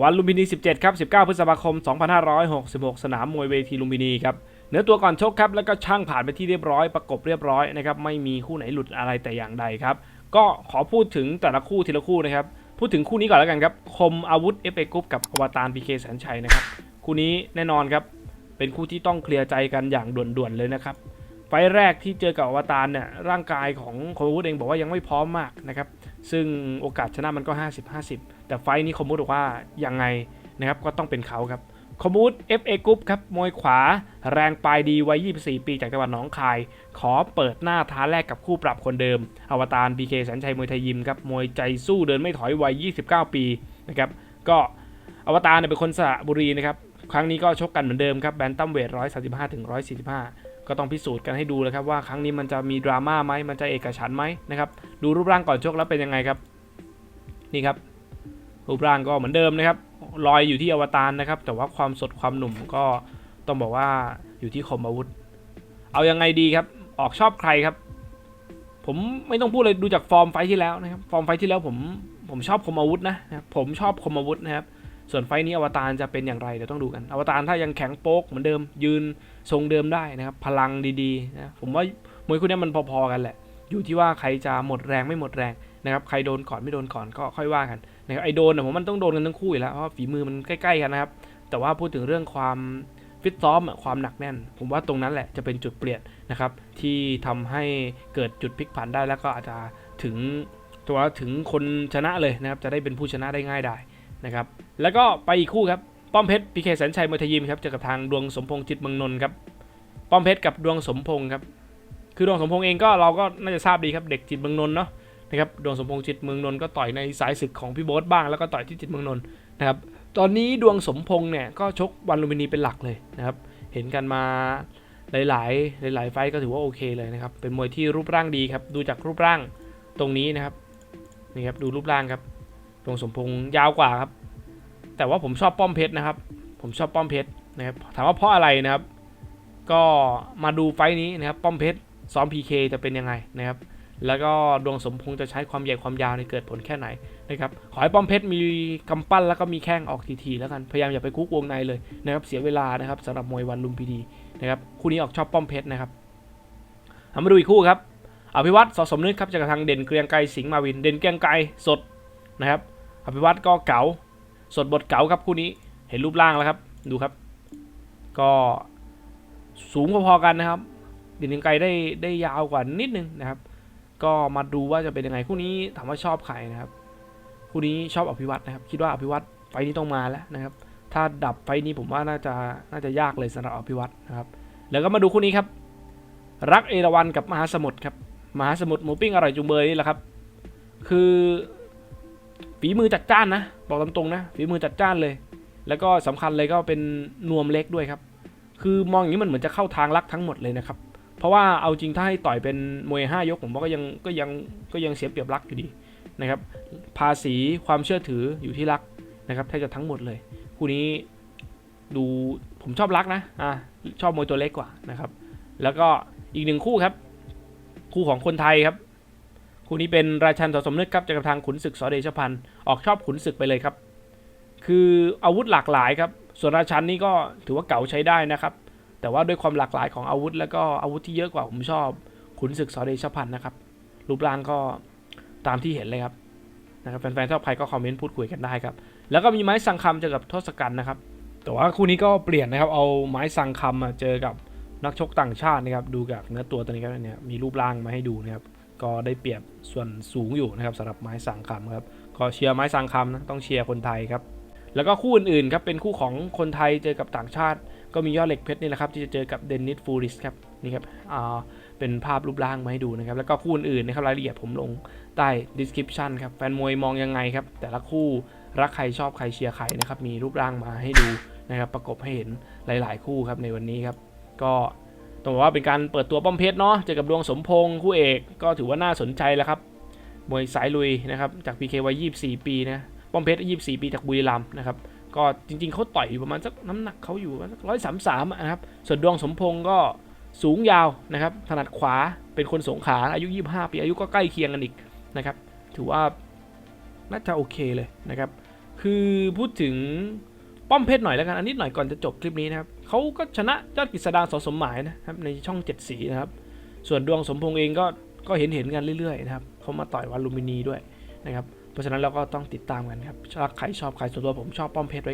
วันลุมพินี 17 ครับ 19 พฤษภาคม 2566 สนามมวยเวทีลุมพินีครับ เนื้อตัวก่อนชกครับ แล้วก็ช่างผ่านไปที่เรียบร้อย ประกบเรียบร้อยนะครับ ไม่มีคู่ไหนหลุดอะไรแต่อย่างใดครับ ก็ขอพูดถึงแต่ละคู่ทีละคู่นะครับ พูดถึงคู่นี้ก่อนแล้วกันครับ คมอาวุธ FA กรุ๊ปกับอวตาร PK แสนชัยนะครับ คู่นี้แน่นอนครับ เป็นคู่ที่ต้องเคลียร์ใจกันอย่างด่วนๆเลยนะครับ ไฟแรกที่เจอกับอวตารเนี่ยร่างกายของคมอาวุธเองบอกว่ายังไม่พร้อมมากนะครับ ซึ่งโอกาสชนะมันก็ 50-50 แต่ไฟนี้คอาวุธบอกว่ายังไงนะครับก็ต้องเป็นเขาครับคมอาวุธ FA กรุ๊ปครับมวยขวา แรงปลายดีวัย 24 ปีจากจังหวัดหนองคาย ขอเปิดหน้าท้าแรกกับคู่ปรับคนเดิม อวตาร PK แสนชัยมวยไทยยิมครับมวยใจสู้เดินไม่ถอยวัย 29 ปีนะครับก็อวตารเป็นคนสระบุรีนะครับครั้งนี้ก็ชกกันเหมือนเดิมครับแบนตัมเวท135ถึง145 ก็ต้องพิสูจน์กันให้ดูเลยครับว่าครั้งนี้มันจะมีดราม่าไหมมันจะเอกฉันไหมนะครับดูรูปร่างก่อนชกแล้วเป็นยังไงครับนี่ครับ รูปร่างก็เหมือนเดิมนะครับลอยอยู่ที่อวตารนะครับ แต่ว่าความสดความหนุ่มก็ต้องบอกว่าอยู่ที่คมอาวุธ เอายังไงดีครับ ออกชอบใครครับ ผมไม่ต้องพูดเลยดูจากฟอร์มไฟที่แล้วนะครับ ฟอร์มไฟที่แล้วผมผมชอบคมอาวุธนะผมชอบคมอาวุธนะครับ ส่วนไฟนี้อวตารจะเป็นอย่างไรเดี๋ยวต้องดูกัน อวตารถ้ายังแข็งโป๊กเหมือนเดิม ยืนทรงเดิมได้นะครับ พลังดีๆนะผมว่ามวยคู่นี้มันพอๆกันแหละ อยู่ที่ว่าใครจะหมดแรงไม่หมดแรงนะครับ ใครโดนก่อนไม่โดนก่อนก็ค่อยว่ากัน นะครับไอโดนเนี่ยผมมันต้องโดนกันทั้งคู่อยู่แล้วเพราะฝีมือมันใกล้ๆกันนะครับ แต่ว่าพูดถึงเรื่องความฟิตซ้อมความหนักแน่น ผมว่าตรงนั้นแหละจะเป็นจุดเปลี่ยนนะครับ ที่ทำให้เกิดจุดพลิกผันได้แล้วก็อาจจะถึงตัวถึงคนชนะเลยนะครับ จะได้เป็นผู้ชนะได้ง่ายได้นะครับ แล้วก็ไปอีกคู่ครับ ป้อมเพชรพีเคแสนชัยมวยทยยิมครับเจอกับทางดวงสมพงษ์จิตเมืองนนท์ครับ ป้อมเพชรกับดวงสมพงษ์ครับ คือดวงสมพงษ์เองก็เราก็น่าจะทราบดีครับเด็กจิตเมืองนนท์เนาะ นะครับดวงสมพงษ์จิตเมืองนนท์ก็ต่อยในสายศึกของพี่โบ๊ทบ้างแล้วก็ต่อยที่จิตเมืองนนท์นะครับตอนนี้ดวงสมพงษ์เนี่ยก็ชกวันลุมพินีเป็นหลักเลยนะครับเห็นกันมาหลายๆ หลาย ๆ ไฟก็ถือว่าโอเคเลยนะครับ เป็นมวยที่รูปร่างดีครับ ดูจากรูปร่างตรงนี้นะครับ นี่ครับ ดูรูปร่างครับดวงสมพงษ์ยาวกว่าครับ แต่ว่าผมชอบป้อมเพชรนะครับ ผมชอบป้อมเพชรนะครับ ถามว่าเพราะอะไรนะครับ ก็มาดูไฟนี้นะครับ ป้อมเพชรซ้อม PK จะเป็นยังไงนะครับ แล้วก็ดวงสมพงษ์จะใช้ความใหญ่ความยาวในเกิดผลแค่ไหนนะครับขอให้ป้อมเพชรมีกำปั้นแล้วก็มีแข้งออกทีๆแล้วกัน พยายามอย่าไปคุกวงในเลยนะครับเสียเวลานะครับสำหรับมวยวันลุมพินีนะครับคู่นี้ออกชอบป้อมเพชรนะครับเอามาดูอีกคู่ครับอภิวัตรสสมนึกครับจากทางเด่นเกรียงไกรสิงห์มาวิน เด่นเกรียงไกรสดนะครับอภิวัตรก็เก๋าสดบทเก๋าครับคู่นี้เห็นรูปร่างแล้วครับดูครับ ก็สูงพอๆกันนะครับเด่นเกรียงไกรได้ได้ยาวกว่านิดนึงนะครับ ก็มาดูว่าจะเป็นยังไงคู่นี้ถามว่าชอบใครนะครับคู่นี้ชอบอภิวัตนะครับ คิดว่าอภิวัตไฟนี้ต้องมาแล้วนะครับ ถ้าดับไฟนี้ผมว่าน่าจะน่าจะยากเลยสำหรับอภิวัตนะครับ แล้วก็มาดูคู่นี้ครับ รักเอราวันกับมหาสมุทรครับมหาสมุทรหมูปิ้งอร่อยจุงเบยนี่แหละครับ คือฝีมือจัดจ้านนะบอกตามตรงนะฝีมือจัดจ้านเลย แล้วก็สำคัญเลยก็เป็นนวมเล็กด้วยครับ คือมองอย่างนี้มันเหมือนจะเข้าทางรักทั้งหมดเลยนะครับ ราะว่าเอาจริงถ้าให้ต่อยเป็นมวย5ยกผมว่าก็ยังก็ยังก็ยังเสียเปรียบรักอยู่ดีนะครับภาษีความเชื่อถืออยู่ที่รักนะครับแทบจะทั้งหมดเลยคู่นี้ดูผมชอบรักนะอะชอบมวยตัวเล็กกว่านะครับ แล้วก็อีกหนึ่งคู่ครับ คู่ของคนไทยครับ คู่นี้เป็นราชันสสมนึกครับจากทางขุนศึกสอเดชพันธ์ออกชอบขุนศึกไปเลยครับ คืออาวุธหลากหลายครับ ส่วนราชันนี่ก็ถือว่าเก่าใช้ได้นะครับ แต่ว่าด้วยความหลากหลายของอาวุธ แล้วก็อาวุธที่เยอะกว่าผมชอบขุนศึกสอเดชพันธ์นะครับ รูปร่างก็ตามที่เห็นเลยครับนะครับแฟนๆชอบใครก็คอมเมนต์พูดคุยกันได้ครับ แล้วก็มีไม้สังคำเจอกับทศกัณฐ์นะครับ แต่ว่าคู่นี้ก็เปลี่ยนนะครับ เอาไม้สังคำมาเจอกับนักชกต่างชาตินะครับ ดูจากเนื้อตัวตัวนี้ครับเนี่ยมีรูปร่างมาให้ดูนะครับ ก็ได้เปรียบส่วนสูงอยู่นะครับสำหรับไม้สังคำครับ ก็เชียร์ไม้สังคำนะต้องเชียร์คนไทยครับ แล้วก็คู่อื่นๆครับเป็นคู่ของคนไทยเจอกับต่างชาติ ก็มียอดเหล็กเพชรนี่แหละครับที่จะเจอกับเดนนิสฟูริสครับนี่ครับอ่าเป็นภาพรูปร่างมาให้ดูนะครับแล้วก็คู่อื่นๆนะครับรายละเอียดผมลงใต้ description ครับแฟนมวยมองยังไงครับแต่ละคู่รักใครชอบใครเชียร์ใครนะครับมีรูปร่างมาให้ดูนะครับประกบให้เห็นหลาย ๆ คู่ครับในวันนี้ครับก็ต้องบอกว่าเป็นการเปิดตัวป้อมเพชรเนาะเจอกับดวงสมพงษ์คู่เอกก็ถือว่าน่าสนใจแล้วครับมวยสายลุยนะครับจาก PK วัย24 ปีนะ ป้อมเพชรยี่สี่ปีจากบุรีรัมย์นะครับก็จริงๆเขาต่อยอยู่ประมาณสักน้ำหนักเขาอยู่ประมาณสักร้อยสามสามนะครับส่วนดวงสมพงศ์ก็สูงยาวนะครับถนัดขวาเป็นคนสงขาอายุ 25 ปีอายุก็ใกล้เคียงกันอีกนะครับถือว่าน่าจะโอเคเลยนะครับคือพูดถึงป้อมเพชรหน่อยแล้วกันอันนี้หน่อยก่อนจะจบคลิปนี้นะครับเขาก็ชนะยอดกฤษดาสสมหมายนะครับในช่องเจ็ดสีนะครับส่วนดวงสมพงศ์เองก็ก็เห็นเห็นกันเรื่อยๆนะครับเขามาต่อยวันลุมินีด้วยนะครับ เพราะฉะนั้นเราก็ต้องติดตามกันครับถ้าใครชอบใครส่วนตัวผมชอบป้อมเพชรไว้